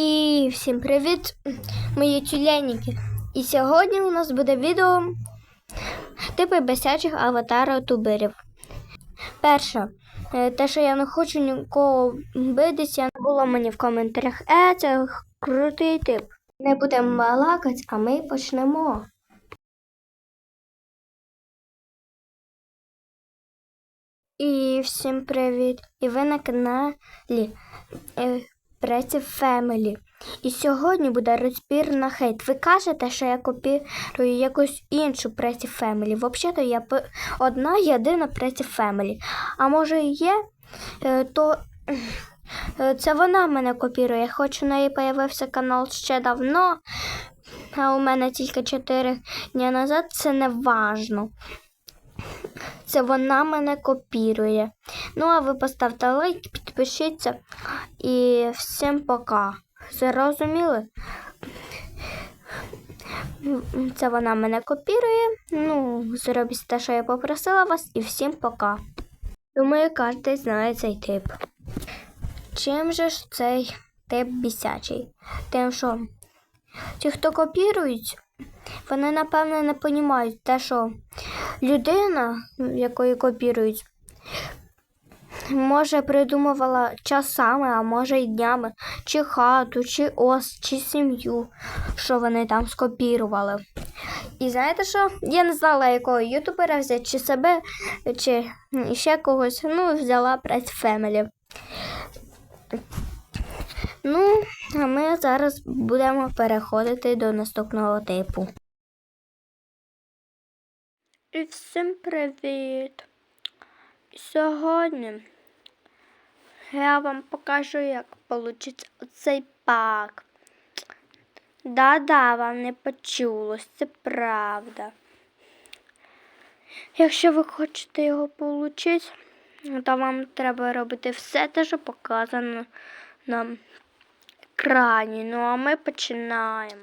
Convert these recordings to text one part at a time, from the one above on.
І всім привіт, мої тюленіки. І сьогодні у нас буде відео типи бесячих аватара туберів. Перше, е, те, що я не хочу нікого битися, не було мені в коментарях. Е, це крутий тип. Не будемо балакати, а ми почнемо. І всім привіт! І ви на каналі Преці Family. І сьогодні буде розбір на хейт. Ви кажете, що я копірую якусь іншу Преці Family. Взагалі-то я одна єдина Преці Family. А може і є, е, то е, це вона мене копірує. Хоч у неї появився канал ще давно, а у мене тільки 4 дні назад, це не важно. Це вона мене копірує. Ну, а ви поставте лайк, підпишіться і всім пока. Зрозуміли? Це вона мене копірує. Ну, зробіть те, що я попросила вас, і всім пока. Думаю, кожен знає цей тип. Чим же ж цей тип бісячий? Тим, що ті, хто копірують, вони, напевно, не розуміють те, що людина, якої копірують, може придумувала часами, а може й днями, чи хату, чи ос, чи сім'ю, що вони там скопірували. І знаєте що? Я не знала, якого ютубера взяти, чи себе, чи ще когось. Ну, взяла Family. Ну, а ми зараз будемо переходити до наступного типу. І всім привіт! Сьогодні я вам покажу, як вийде цей пак. Да-да, вам не почулось, це правда. Якщо ви хочете його отримати, то вам треба робити все те, що показано на екрані. Ну а ми починаємо.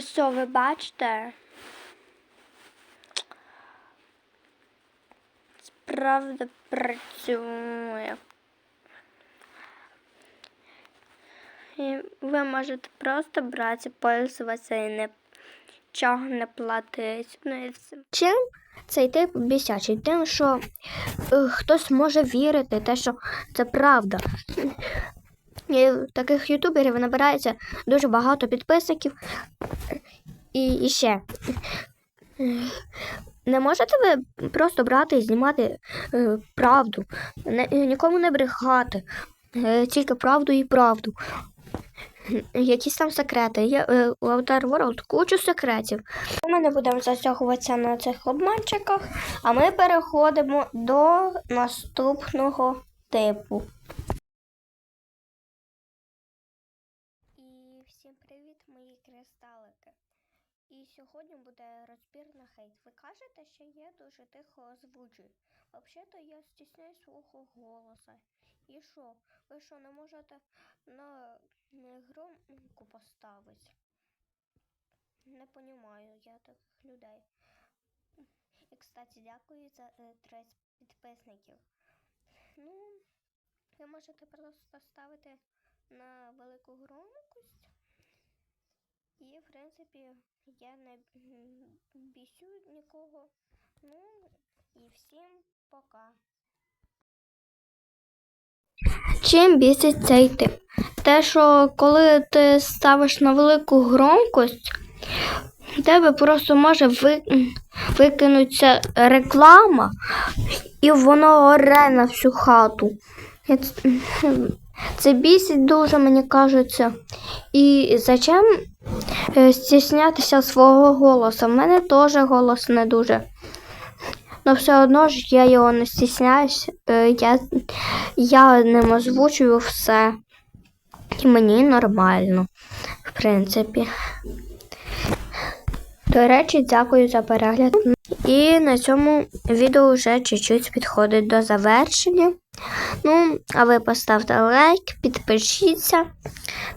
Ось що ви бачите. Справда працює. І ви можете просто брати, пользуватися і нічого не платити. Ну і все. Чим цей тип бісячий? Тим, що е, хтось може вірити, те, що це правда. Таких ютуберів набирається дуже багато підписників. І, і ще. Не можете ви просто брати і знімати е, правду, не, нікому не брехати, е, тільки правду і правду. Якісь там секрети. Є е, у Avatar World кучу секретів. Ми не будемо засягуватися на цих обманчиках, а ми переходимо до наступного типу. І всім привіт, мої кристалики. І сьогодні буде розбір на хейт. Ви кажете, що я дуже тихо озвучую. Взагалі-то я стісняю свого голоса. І що? Ви що, не можете на громку поставити? Не понімаю я таких людей. І, кстати, дякую за е, 30 підписників. Ну, Ви можете просто ставити на велику громкость. І, в принципі, я не бісю нікого. Ну, і всім пока. Чим бісить цей тип? Те, що коли ти ставиш на велику громкость, в тебе просто може ви... викинутися реклама, і воно оре на всю хату. Це бісить дуже, мені кажеться. І зачем е, стіснятися свого голосу? В мене теж голос не дуже. Но все одно ж я його не стісняюсь. Е, Я, я ним озвучую все. І мені нормально, в принципі. До речі, дякую за перегляд. І на цьому відео вже чуть-чуть підходить до завершення. Ну, а ви поставте лайк, підпишіться.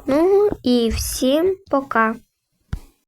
Ну і всім пока.